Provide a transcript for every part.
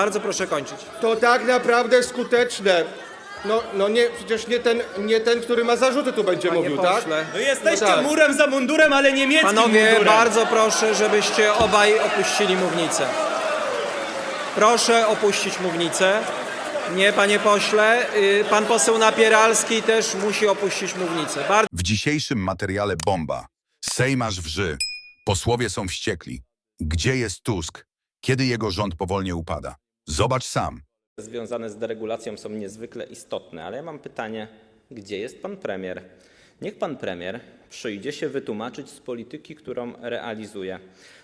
bardzo proszę kończyć. To tak naprawdę skuteczne. No, no nie, przecież nie ten, nie ten, który ma zarzuty tu będzie Panie mówił, pośle. No jesteście No tak. murem za mundurem, ale niemieckim Panowie, mundurem. bardzo proszę, żebyście obaj opuścili mównicę. Proszę opuścić mównicę. Nie, panie pośle. Y, Pan poseł Napieralski też musi opuścić mównicę. Bardzo W dzisiejszym materiale bomba. Sejmarz wrzy. Posłowie są wściekli. Gdzie jest Tusk? Kiedy jego rząd powolnie upada? Zobacz sam. związane z deregulacją są niezwykle istotne, ale ja mam pytanie, gdzie jest pan premier? Niech pan premier przyjdzie się wytłumaczyć z polityki, którą realizuje.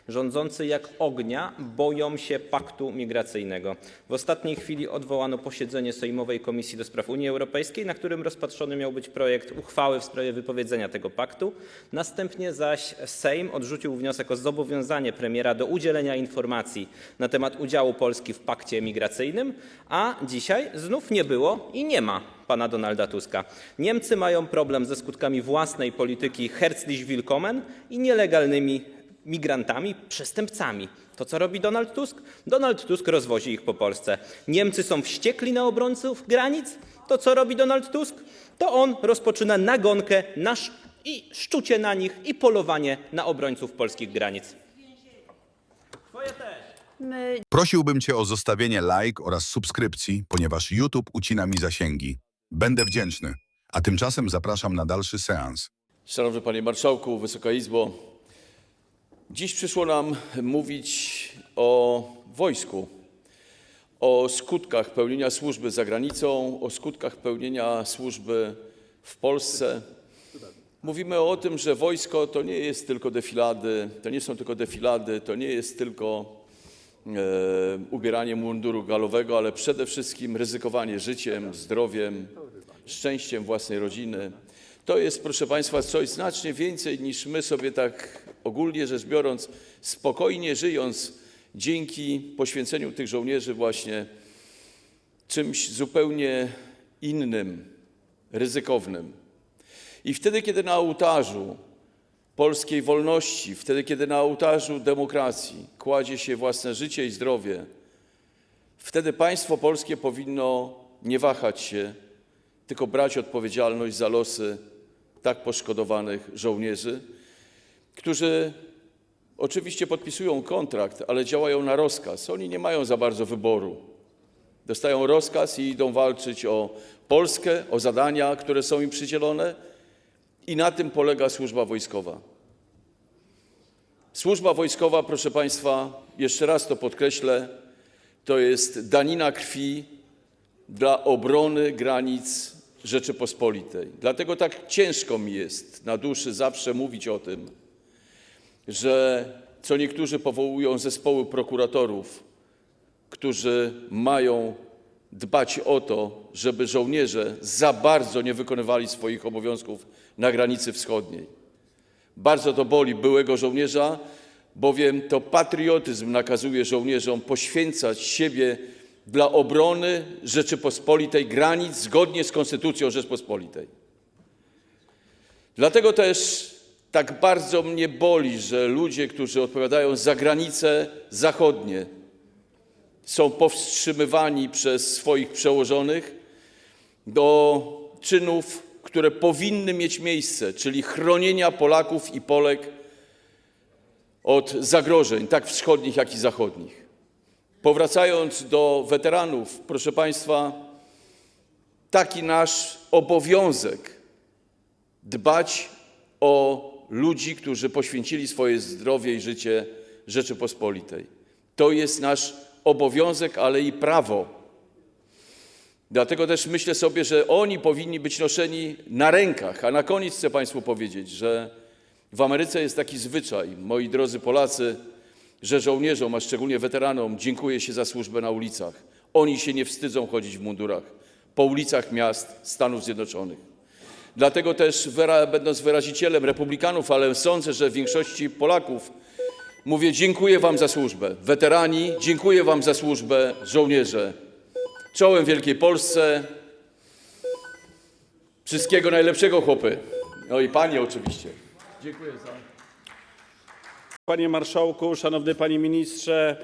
Rządzący jak ognia boją się paktu migracyjnego. W ostatniej chwili odwołano posiedzenie Sejmowej Komisji do Spraw Unii Europejskiej, na którym rozpatrzony miał być projekt uchwały w sprawie wypowiedzenia tego paktu. Następnie zaś Sejm odrzucił wniosek o zobowiązanie premiera do udzielenia informacji na temat udziału Polski w pakcie migracyjnym, a dzisiaj znów nie było i nie ma pana Donalda Tuska. Niemcy mają problem ze skutkami własnej polityki Herzlich Willkommen i nielegalnymi migrantami, przestępcami. To co robi Donald Tusk? Donald Tusk rozwozi ich po Polsce. Niemcy są wściekli na obrońców granic. To co robi Donald Tusk? To on rozpoczyna nagonkę na sz- i szczucie na nich i polowanie na obrońców polskich granic. Prosiłbym cię o zostawienie like oraz subskrypcji, ponieważ YouTube ucina mi zasięgi. Będę wdzięczny. A tymczasem zapraszam na dalszy seans. Szanowny Panie Marszałku, Wysoka Izbo. Dziś przyszło nam mówić o wojsku, o skutkach pełnienia służby za granicą, o skutkach pełnienia służby w Polsce. Mówimy o tym, że wojsko to nie jest tylko defilady, to nie są tylko defilady, to nie jest tylko e, ubieranie munduru galowego, ale przede wszystkim ryzykowanie życiem, zdrowiem, szczęściem własnej rodziny. To jest, proszę Państwa, coś znacznie więcej niż my sobie tak ogólnie rzecz biorąc, spokojnie żyjąc, dzięki poświęceniu tych żołnierzy właśnie czymś zupełnie innym, ryzykownym. I wtedy, kiedy na ołtarzu polskiej wolności, wtedy, kiedy na ołtarzu demokracji kładzie się własne życie i zdrowie, wtedy państwo polskie powinno nie wahać się, tylko brać odpowiedzialność za losy tak poszkodowanych żołnierzy, którzy oczywiście podpisują kontrakt, ale działają na rozkaz. Oni nie mają za bardzo wyboru. Dostają rozkaz i idą walczyć o Polskę, o zadania, które są im przydzielone, i na tym polega służba wojskowa. Służba wojskowa, proszę Państwa, jeszcze raz to podkreślę, to jest danina krwi dla obrony granic Rzeczypospolitej. Dlatego tak ciężko mi jest na duszy zawsze mówić o tym, że co niektórzy powołują zespoły prokuratorów, którzy mają dbać o to, żeby żołnierze za bardzo nie wykonywali swoich obowiązków na granicy wschodniej. Bardzo to boli byłego żołnierza, bowiem to patriotyzm nakazuje żołnierzom poświęcać siebie dla obrony Rzeczypospolitej granic zgodnie z Konstytucją Rzeczypospolitej. Dlatego też tak bardzo mnie boli, że ludzie, którzy odpowiadają za granice zachodnie, są powstrzymywani przez swoich przełożonych do czynów, które powinny mieć miejsce, czyli chronienia Polaków i Polek od zagrożeń, tak wschodnich, jak i zachodnich. Powracając do weteranów, proszę Państwa, taki nasz obowiązek dbać o ludzi, którzy poświęcili swoje zdrowie i życie Rzeczypospolitej. To jest nasz obowiązek, ale i prawo. Dlatego też myślę sobie, że oni powinni być noszeni na rękach. A na koniec chcę Państwu powiedzieć, że w Ameryce jest taki zwyczaj, moi drodzy Polacy, że żołnierzom, a szczególnie weteranom, dziękuje się za służbę na ulicach. Oni się nie wstydzą chodzić w mundurach po ulicach miast Stanów Zjednoczonych. Dlatego też, będąc wyrazicielem republikanów, ale sądzę, że większości Polaków, mówię dziękuję Wam za służbę. Weterani, dziękuję Wam za służbę, żołnierze. Czołem Wielkiej Polsce. Wszystkiego najlepszego, chłopy. No i Panie oczywiście. Dziękuję za... Panie Marszałku, Szanowny Panie Ministrze,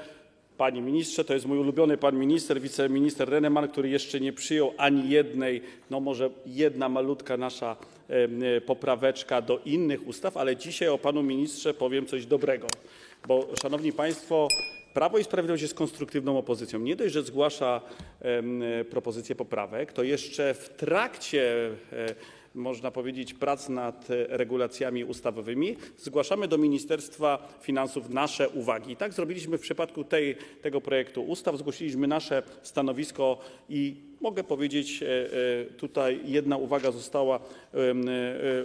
panie ministrze. To jest mój ulubiony pan minister, wiceminister Reneman, który jeszcze nie przyjął ani jednej, no może jedna malutka nasza e, popraweczka do innych ustaw, ale dzisiaj o panu ministrze powiem coś dobrego. Bo, szanowni państwo, Prawo i Sprawiedliwość jest konstruktywną opozycją. Nie dość, że zgłasza e, propozycje poprawek, to jeszcze w trakcie, e, można powiedzieć, prac nad regulacjami ustawowymi zgłaszamy do Ministerstwa Finansów nasze uwagi. Tak zrobiliśmy w przypadku tego projektu ustaw. Zgłosiliśmy nasze stanowisko i mogę powiedzieć, e, e, tutaj jedna uwaga została e,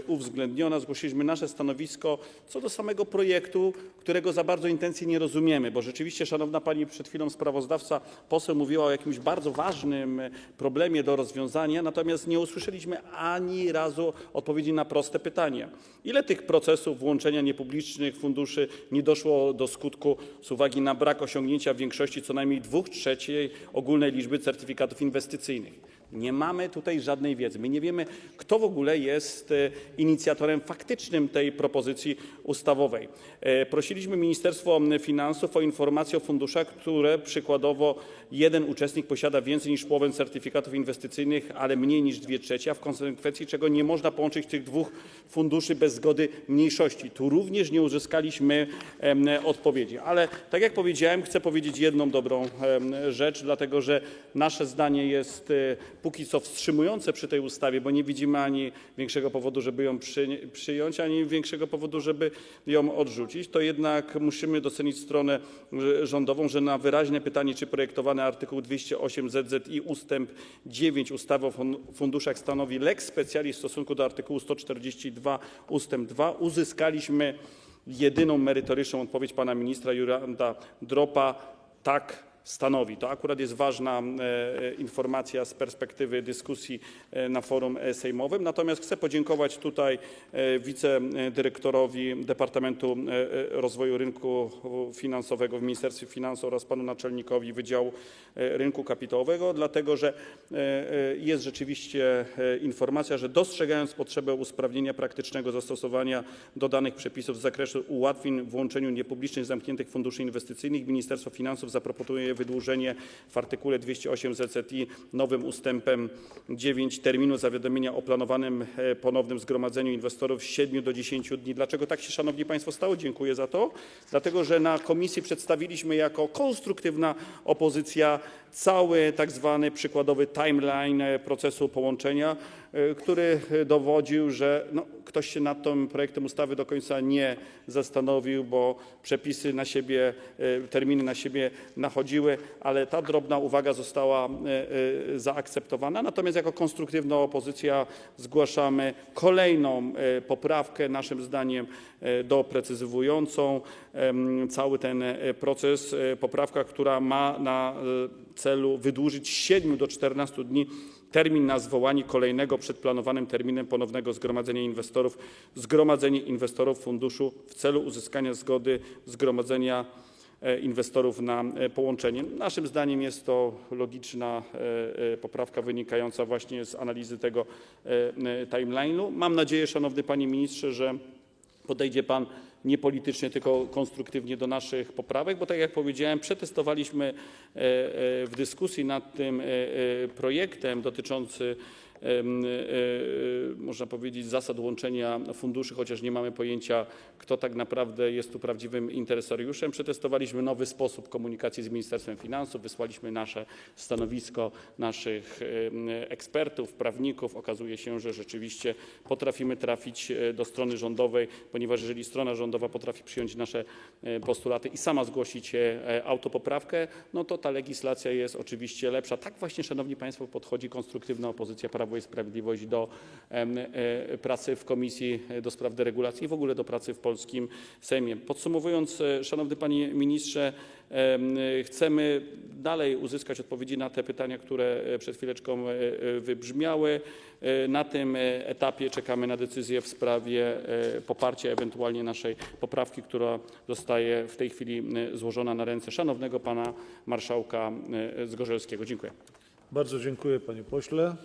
uwzględniona. Zgłosiliśmy nasze stanowisko co do samego projektu, którego za bardzo intencji nie rozumiemy, bo rzeczywiście, szanowna pani, przed chwilą sprawozdawca, poseł mówiła o jakimś bardzo ważnym problemie do rozwiązania, natomiast nie usłyszeliśmy ani razu odpowiedzi na proste pytanie. Ile tych procesów włączenia niepublicznych funduszy nie doszło do skutku z uwagi na brak osiągnięcia w większości co najmniej dwóch trzeciej ogólnej liczby certyfikatów inwestycyjnych? inwestycyjnych. Nie mamy tutaj żadnej wiedzy. My nie wiemy, kto w ogóle jest e, inicjatorem faktycznym tej propozycji ustawowej. E, Prosiliśmy Ministerstwo Finansów o informację o funduszach, które przykładowo jeden uczestnik posiada więcej niż połowę certyfikatów inwestycyjnych, ale mniej niż dwie trzecie, a w konsekwencji czego nie można połączyć tych dwóch funduszy bez zgody mniejszości. Tu również nie uzyskaliśmy odpowiedzi. Ale tak jak powiedziałem, chcę powiedzieć jedną dobrą rzecz, dlatego że nasze zdanie jest e, póki co wstrzymujące przy tej ustawie, bo nie widzimy ani większego powodu, żeby ją przy, przyjąć, ani większego powodu, żeby ją odrzucić. To jednak musimy docenić stronę rządową, że na wyraźne pytanie, czy projektowany artykuł 208 ZZI ustęp 9 ustawy o fun- funduszach stanowi lex specialis w stosunku do artykułu 142 ustęp 2, uzyskaliśmy jedyną merytoryczną odpowiedź pana ministra Juranda Dropa. Tak, stanowi. To akurat jest ważna e, e, informacja z perspektywy dyskusji e, na forum sejmowym. Natomiast chcę podziękować tutaj wicedyrektorowi Departamentu Rozwoju Rynku Finansowego w Ministerstwie Finansów oraz panu naczelnikowi Wydziału Rynku Kapitałowego, dlatego że jest rzeczywiście informacja, że dostrzegając potrzebę usprawnienia praktycznego zastosowania dodanych przepisów z zakresu ułatwień w łączeniu niepublicznych zamkniętych funduszy inwestycyjnych, Ministerstwo Finansów zaproponuje wydłużenie w artykule 208 ZZI nowym ustępem 9 terminu zawiadomienia o planowanym e, ponownym zgromadzeniu inwestorów z 7 do 10 dni. Dlaczego tak się, Szanowni Państwo, stało? Dziękuję za to. Dlatego, że na komisji przedstawiliśmy jako konstruktywna opozycja cały tak zwany przykładowy timeline e, procesu połączenia, który e, dowodził, że no, ktoś się nad tym projektem ustawy do końca nie zastanowił, bo przepisy na siebie, e, terminy na siebie nachodziły, ale ta drobna uwaga została e, zaakceptowana. Natomiast jako konstruktywna opozycja zgłaszamy kolejną poprawkę, naszym zdaniem doprecyzowującą cały ten proces. Poprawka, która ma na celu wydłużyć z 7 do 14 dni termin na zwołanie kolejnego przed planowanym terminem ponownego zgromadzenia inwestorów, zgromadzenie inwestorów funduszu w celu uzyskania zgody zgromadzenia e, inwestorów na e, połączenie. Naszym zdaniem jest to logiczna e, poprawka wynikająca właśnie z analizy tego timeline'u. Mam nadzieję, szanowny panie ministrze, że podejdzie pan nie politycznie, tylko konstruktywnie do naszych poprawek, bo tak jak powiedziałem, przetestowaliśmy w dyskusji nad tym projektem dotyczący em, e, można powiedzieć, zasad łączenia funduszy, chociaż nie mamy pojęcia, kto tak naprawdę jest tu prawdziwym interesariuszem. Przetestowaliśmy nowy sposób komunikacji z Ministerstwem Finansów, wysłaliśmy nasze stanowisko naszych ekspertów, prawników. Okazuje się, że rzeczywiście potrafimy trafić e, do strony rządowej, ponieważ jeżeli strona rządowa potrafi przyjąć nasze e, postulaty i sama zgłosić e, autopoprawkę, no to ta legislacja jest oczywiście lepsza. Tak właśnie, Szanowni Państwo, podchodzi konstruktywna opozycja Prawo i Sprawiedliwość do e, pracy w Komisji do Spraw Deregulacji i w ogóle do pracy w polskim Sejmie. Podsumowując, e, Szanowny Panie Ministrze, em, chcemy dalej uzyskać odpowiedzi na te pytania, które e, przed chwileczką wybrzmiały. Na tym etapie czekamy na decyzję w sprawie poparcia ewentualnie naszej poprawki, która zostaje w tej chwili złożona na ręce szanownego pana marszałka Zgorzelskiego. Dziękuję. Bardzo dziękuję panie pośle.